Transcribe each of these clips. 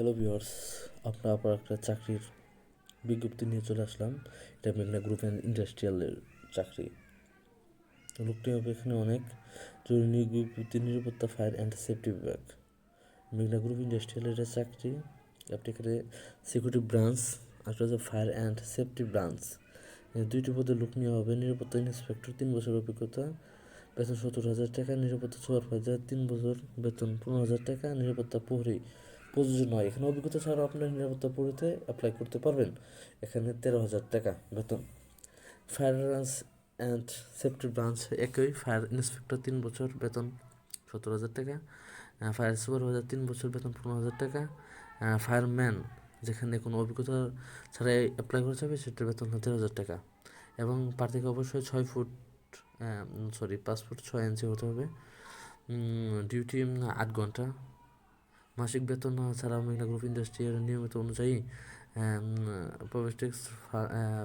Hello viewers আপনার আবার একটা চাকরির বিজ্ঞপ্তি নিয়ে চলে আসলাম। এটা মেঘনা গ্রুপ অ্যান্ড ইন্ডাস্ট্রিয়ালের চাকরি। লোকটি হবে এখানে অনেক। জরুরি বিজ্ঞপ্তি, নিরাপত্তা ফায়ার অ্যান্ড সেফটি বিভাগ। মেঘনা গ্রুপ ইন্ডাস্ট্রিয়ালের এটা চাকরি। আপনি এখানে সিকিউরিটি ব্রাঞ্চ আর হচ্ছে ফায়ার অ্যান্ড সেফটি ব্রাঞ্চ দুইটি পদে লোক নেওয়া হবে। নিরাপত্তা ইন্সপেক্টর তিন বছর অভিজ্ঞতা, বেতন সত্তর হাজার টাকা। নিরাপত্তা সুপারভাইজার, তিন বছর বেতন পনেরো হাজার টাকা। নিরাপত্তা প্রহরী প্রযোজ্য নয়। এখানে অভিজ্ঞতা ছাড়াও আপনার নিরাপত্তা পড়িতে অ্যাপ্লাই করতে পারবেন। এখানে তেরো হাজার টাকা বেতন। ফায়ার অ্যান্ড সেফটি ব্রাঞ্চ একই। ফায়ার ইন্সপেক্টর তিন বছর বেতন সতেরো হাজার টাকা। ফায়ার সুপারভাইজার তিন বছর বেতন পনেরো হাজার টাকা। ফায়ারম্যান যেখানে কোনো অভিজ্ঞতা ছাড়াই অ্যাপ্লাই করা যাবে, সেটার বেতন তেরো হাজার টাকা। এবং প্রার্থীকে অবশ্যই ছয় ফুট সরি পাঁচ ফুট ছয় ইঞ্চি হতে হবে। ডিউটি আট ঘণ্টা। মাসিক বেতন ছাড়া মেঘনা গ্রুপ ইন্ডাস্ট্রিয়াল নিয়মিত অনুযায়ী প্রবেশ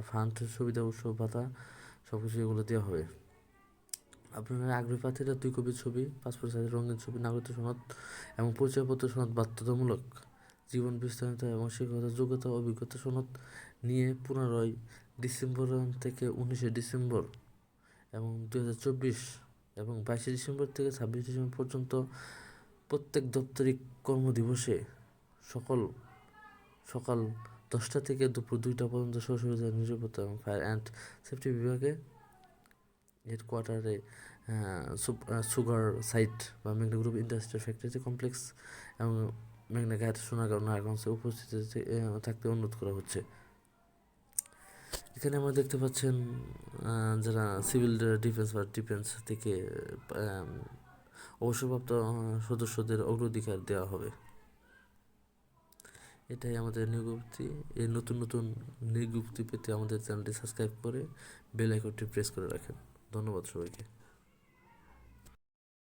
ফান্ড সুবিধা উৎসব ভাতা সব কিছু এগুলো দেওয়া হবে। আপনার আগ্রহী প্রার্থীরা দুই কপি ছবি, পাসপোর্ট সাইজের রঙিন ছবি, নাগরিক সনদ এবং পরিচয়পত্র সনদ বাধ্যতামূলক, জীবন বিস্তারিত এবং শিক্ষকতা যোগ্যতা, অভিজ্ঞতা সনদ নিয়ে পুনরায় ডিসেম্বর থেকে উনিশে ডিসেম্বর এবং দু হাজার চব্বিশ এবং বাইশে ডিসেম্বর থেকে ছাব্বিশ ডিসেম্বর পর্যন্ত প্রত্যেক দপ্তরিক কর্মদিবসে সকল সকাল দশটা থেকে দুপুর দুইটা পর্যন্ত সশরীর নিরাপত্তা এবং ফায়ার অ্যান্ড সেফটি বিভাগে। হেডকোয়ার্টারে সুগার সাইট বা মেঘনা গ্রুপ ইন্ডাস্ট্রিয়াল ফ্যাক্টরি কমপ্লেক্স এবং মেঘনা ঘাট সোনাগাঁও নারায়ণগঞ্জে উপস্থিতি থাকতে অনুরোধ করা হচ্ছে। এখানে আমরা দেখতে পাচ্ছেন যারা সিভিল ডিফেন্স বা ডিফেন্স থেকে অবসরপ্রাপ্ত সদস্যদের অগ্রাধিকার দেওয়া হবে। এটাই আমাদের নিয়োগপ্তি এই নতুন নতুন নিয়োগপ্তি পেতে আমাদের চ্যানেলটি সাবস্ক্রাইব করে বেল আইকনটি প্রেস করে রাখেন। ধন্যবাদ সবাইকে।